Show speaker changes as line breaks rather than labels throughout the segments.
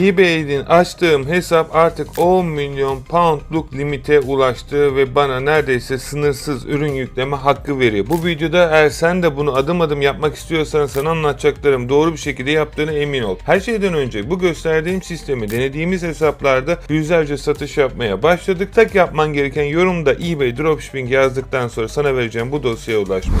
eBay'in açtığım hesap artık 10 milyon poundluk limite ulaştı ve bana neredeyse sınırsız ürün yükleme hakkı veriyor. Bu videoda eğer sen de bunu adım adım yapmak istiyorsan sana anlatacaklarım doğru bir şekilde yaptığına emin ol. Her şeyden önce bu gösterdiğim sistemi denediğimiz hesaplarda yüzlerce satış yapmaya başladık. Tek yapman gereken yorumda eBay Dropshipping yazdıktan sonra sana vereceğim bu dosyaya ulaşmak.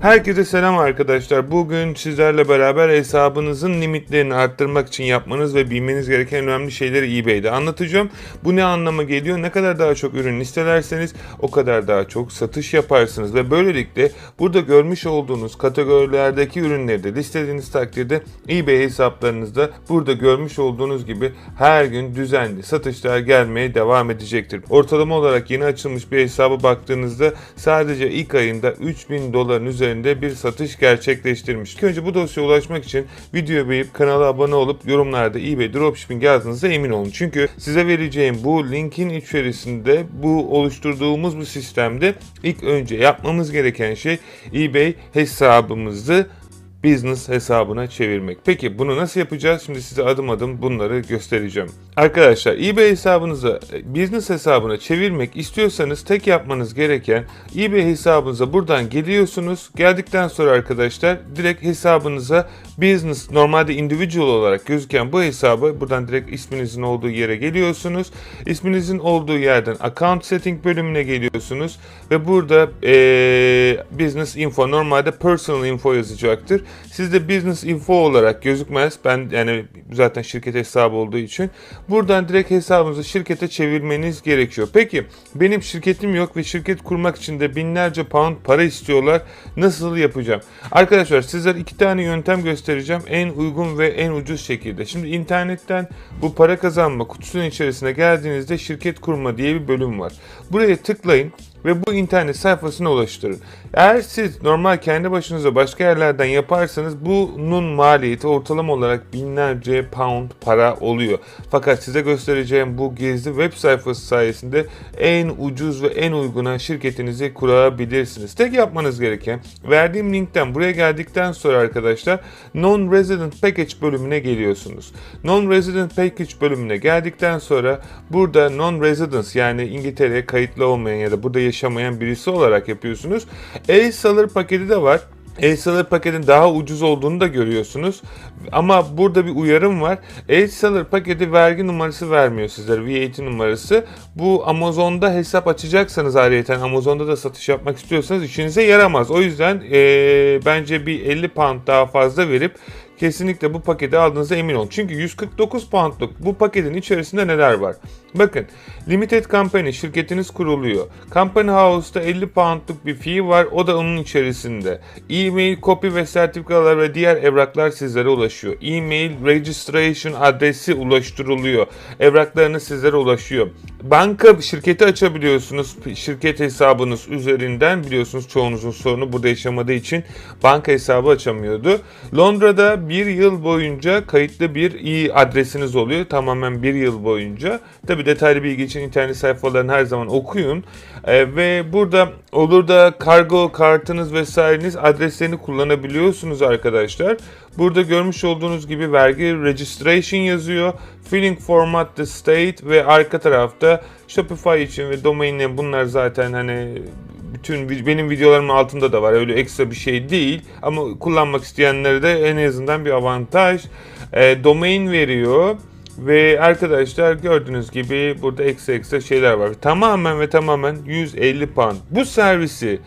Herkese selam arkadaşlar. Bugün sizlerle beraber hesabınızın limitlerini arttırmak için yapmanız ve bilmeniz gereken önemli şeyleri eBay'de anlatacağım. Bu ne anlama geliyor? Ne kadar daha çok ürün listelerseniz o kadar daha çok satış yaparsınız ve böylelikle burada görmüş olduğunuz kategorilerdeki ürünleri de listelediğiniz takdirde eBay hesaplarınızda burada görmüş olduğunuz gibi her gün düzenli satışlar gelmeye devam edecektir. Ortalama olarak yeni açılmış bir hesaba baktığınızda sadece ilk ayında 3000 doların üzerinde bir satış gerçekleştirmiş. İlk önce bu dosyaya ulaşmak için videoyu beğenip kanala abone olup yorumlarda eBay Dropshipping yazdığınızda emin olun. Çünkü size vereceğim bu linkin içerisinde bu oluşturduğumuz bu sistemde ilk önce yapmamız gereken şey eBay hesabımızı business hesabına çevirmek. Peki bunu nasıl yapacağız? Şimdi size adım adım bunları göstereceğim. Arkadaşlar eBay hesabınızı e, business hesabına çevirmek istiyorsanız tek yapmanız gereken eBay hesabınıza buradan geliyorsunuz. Geldikten sonra arkadaşlar direkt hesabınıza business normalde individual olarak gözüken bu hesabı buradan direkt isminizin olduğu yere geliyorsunuz. İsminizin olduğu yerden account setting bölümüne geliyorsunuz ve burada eee, business info normalde personal info yazacaktır. Sizde business info olarak gözükmez. Ben yani zaten şirket hesabı olduğu için buradan direkt hesabınızı şirkete çevirmeniz gerekiyor. Peki benim şirketim yok ve şirket kurmak için de binlerce pound para istiyorlar. Nasıl yapacağım? Arkadaşlar sizlere iki tane yöntem göstereceğim. En uygun ve en ucuz şekilde. Şimdi internetten bu para kazanma kutusunun içerisine geldiğinizde şirket kurma diye bir bölüm var. Buraya tıklayın ve bu internet sayfasına ulaştırın. Eğer siz normal kendi başınıza başka yerlerden yaparsanız bunun maliyeti ortalama olarak binlerce pound para oluyor. Fakat size göstereceğim bu gizli web sayfası sayesinde en ucuz ve en uyguna şirketinizi kurabilirsiniz. Tek yapmanız gereken verdiğim linkten buraya geldikten sonra arkadaşlar Non-Resident Package bölümüne geliyorsunuz. Non-Resident Package bölümüne geldikten sonra burada Non-Residence yani İngiltere'ye kayıtlı olmayan ya da burada yaşamayan birisi olarak yapıyorsunuz. E-Salar paketi de var. E-Salar paketin daha ucuz olduğunu da görüyorsunuz. Ama burada bir uyarım var. E-Salar paketi vergi numarası vermiyor sizlere. VAT numarası. Bu Amazon'da hesap açacaksanız ayrıyeten Amazon'da da satış yapmak istiyorsanız işinize yaramaz. O yüzden eee, bence bir 50 pound daha fazla verip kesinlikle bu paketi aldığınıza emin olun. Çünkü 149 poundluk bu paketin içerisinde neler var? Bakın Limited Company şirketiniz kuruluyor. Company House'da 50 poundluk bir fee var. O da onun içerisinde. E-mail, kopya ve sertifikalar ve diğer evraklar sizlere ulaşıyor. E-mail registration adresi ulaştırılıyor. Evraklarınız sizlere ulaşıyor. Banka şirketi açabiliyorsunuz. Şirket hesabınız üzerinden biliyorsunuz çoğunuzun sorunu burada yaşamadığı için banka hesabı açamıyordu. Londra'da bir yıl boyunca kayıtlı bir i adresiniz oluyor. Tamamen bir yıl boyunca. Tabi detaylı bilgi için internet sayfalarını her zaman okuyun. Ee, ve burada olur da kargo kartınız vesaireniz adreslerini kullanabiliyorsunuz arkadaşlar. Burada görmüş olduğunuz gibi vergi registration yazıyor. Filling format the state ve arka tarafta Shopify için ve domain name bunlar zaten hani bütün benim videolarımın altında da var. Öyle ekstra bir şey değil. Ama kullanmak isteyenlere de en azından bir avantaj. E, domain veriyor. Ve arkadaşlar gördüğünüz gibi burada ekstra ekstra şeyler var. Tamamen ve tamamen 150 pound. Bu servisi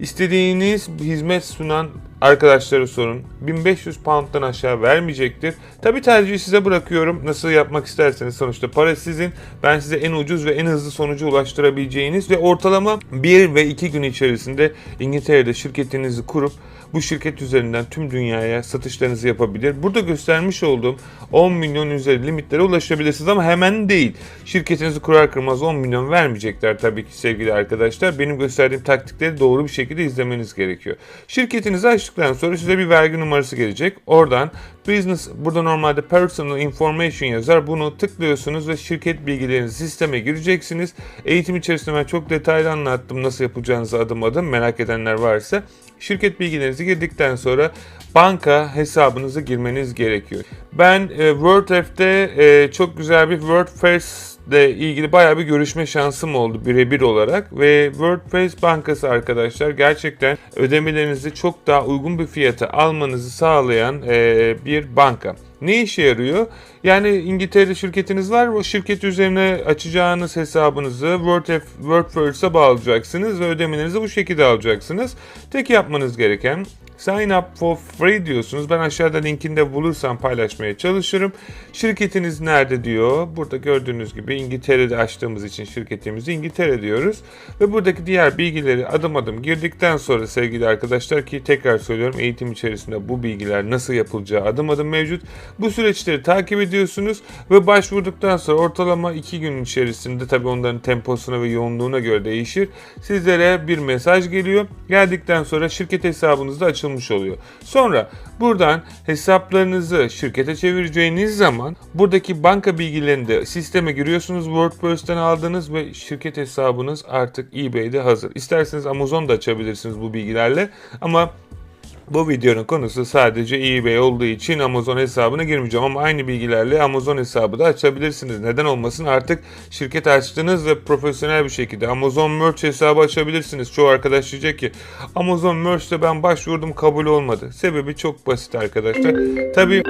istediğiniz hizmet sunan arkadaşlara sorun. 1500 pound'dan aşağı vermeyecektir. Tabi tercihi size bırakıyorum. Nasıl yapmak isterseniz sonuçta para sizin. Ben size en ucuz ve en hızlı sonucu ulaştırabileceğiniz ve ortalama 1 ve 2 gün içerisinde İngiltere'de şirketinizi kurup bu şirket üzerinden tüm dünyaya satışlarınızı yapabilir. Burada göstermiş olduğum 10 milyon üzeri limitlere ulaşabilirsiniz ama hemen değil. Şirketinizi kurar kırmaz 10 milyon vermeyecekler tabii ki sevgili arkadaşlar. Benim gösterdiğim taktikleri doğru bir şekilde izlemeniz gerekiyor. Şirketinizi açtıktan yaptıktan sonra size bir vergi numarası gelecek. Oradan business burada normalde personal information yazar. Bunu tıklıyorsunuz ve şirket bilgilerinizi sisteme gireceksiniz. Eğitim içerisinde ben çok detaylı anlattım nasıl yapacağınızı adım adım merak edenler varsa. Şirket bilgilerinizi girdikten sonra banka hesabınıza girmeniz gerekiyor. Ben e, WordF'de e, çok güzel bir WordPress ile ilgili bayağı bir görüşme şansım oldu birebir olarak ve WordPress bankası arkadaşlar gerçekten ödemelerinizi çok daha uygun bir fiyata almanızı sağlayan e, bir banka. Ne işe yarıyor? Yani İngiltere'de şirketiniz var. O şirket üzerine açacağınız hesabınızı WordPress'e bağlayacaksınız ve ödemelerinizi bu şekilde alacaksınız. Tek yapmanız gereken Sign up for free diyorsunuz. Ben aşağıda linkini de bulursam paylaşmaya çalışırım. Şirketiniz nerede diyor. Burada gördüğünüz gibi İngiltere'de açtığımız için şirketimizi İngiltere diyoruz. Ve buradaki diğer bilgileri adım adım girdikten sonra sevgili arkadaşlar ki tekrar söylüyorum eğitim içerisinde bu bilgiler nasıl yapılacağı adım adım mevcut. Bu süreçleri takip ediyorsunuz ve başvurduktan sonra ortalama 2 gün içerisinde tabii onların temposuna ve yoğunluğuna göre değişir. Sizlere bir mesaj geliyor. Geldikten sonra şirket hesabınızda açılmış oluyor. Sonra buradan hesaplarınızı şirkete çevireceğiniz zaman buradaki banka bilgilerini de sisteme giriyorsunuz. WordPress'ten aldınız ve şirket hesabınız artık eBay'de hazır. İsterseniz Amazon'da açabilirsiniz bu bilgilerle ama bu videonun konusu sadece eBay olduğu için Amazon hesabına girmeyeceğim ama aynı bilgilerle Amazon hesabı da açabilirsiniz. Neden olmasın artık şirket açtınız ve profesyonel bir şekilde Amazon Merch hesabı açabilirsiniz. Çoğu arkadaş diyecek ki Amazon Merch'te ben başvurdum kabul olmadı. Sebebi çok basit arkadaşlar. Tabii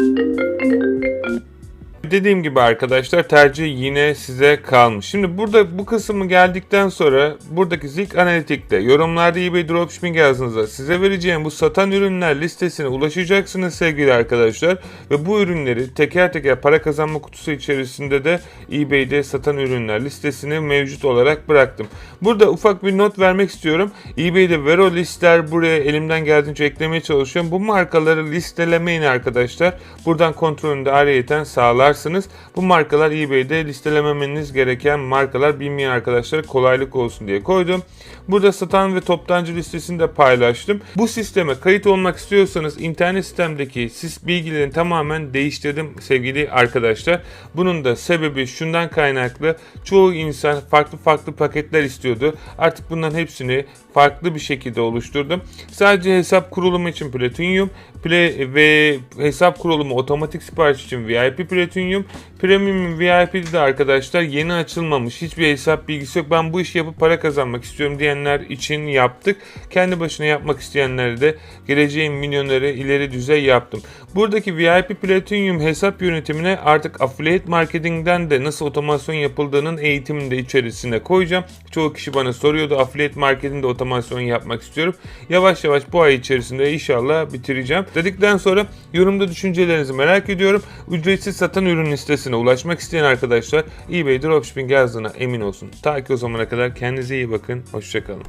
Dediğim gibi arkadaşlar tercih yine size kalmış. Şimdi burada bu kısmı geldikten sonra buradaki Zik Analitik'te yorumlarda eBay Dropshipping yazdığınızda size vereceğim bu satan ürünler listesine ulaşacaksınız sevgili arkadaşlar. Ve bu ürünleri teker teker para kazanma kutusu içerisinde de eBay'de satan ürünler listesini mevcut olarak bıraktım. Burada ufak bir not vermek istiyorum. eBay'de Vero listeler buraya elimden geldiğince eklemeye çalışıyorum. Bu markaları listelemeyin arkadaşlar. Buradan kontrolünü de ayrıyeten sağlar yaparsınız. Bu markalar eBay'de listelememeniz gereken markalar bilmeyen arkadaşlara kolaylık olsun diye koydum. Burada satan ve toptancı listesini de paylaştım. Bu sisteme kayıt olmak istiyorsanız internet sistemdeki sis bilgilerini tamamen değiştirdim sevgili arkadaşlar. Bunun da sebebi şundan kaynaklı. Çoğu insan farklı farklı paketler istiyordu. Artık bunların hepsini farklı bir şekilde oluşturdum. Sadece hesap kurulumu için Platinum ve hesap kurulumu otomatik sipariş için VIP Platinum. Premium VIP'de de arkadaşlar yeni açılmamış hiçbir hesap bilgisi yok. Ben bu işi yapıp para kazanmak istiyorum diyenler için yaptık. Kendi başına yapmak isteyenlere de geleceğin milyonları ileri düzey yaptım. Buradaki VIP Platinum hesap yönetimine artık affiliate marketingden de nasıl otomasyon yapıldığının eğitimini de içerisine koyacağım. Çoğu kişi bana soruyordu affiliate marketingde otomasyon yapmak istiyorum. Yavaş yavaş bu ay içerisinde inşallah bitireceğim. Dedikten sonra yorumda düşüncelerinizi merak ediyorum. Ücretsiz satan ürün listesine ulaşmak isteyen arkadaşlar eBay Dropshipping yazdığına emin olsun. Ta ki o zamana kadar kendinize iyi bakın. Hoşçakalın.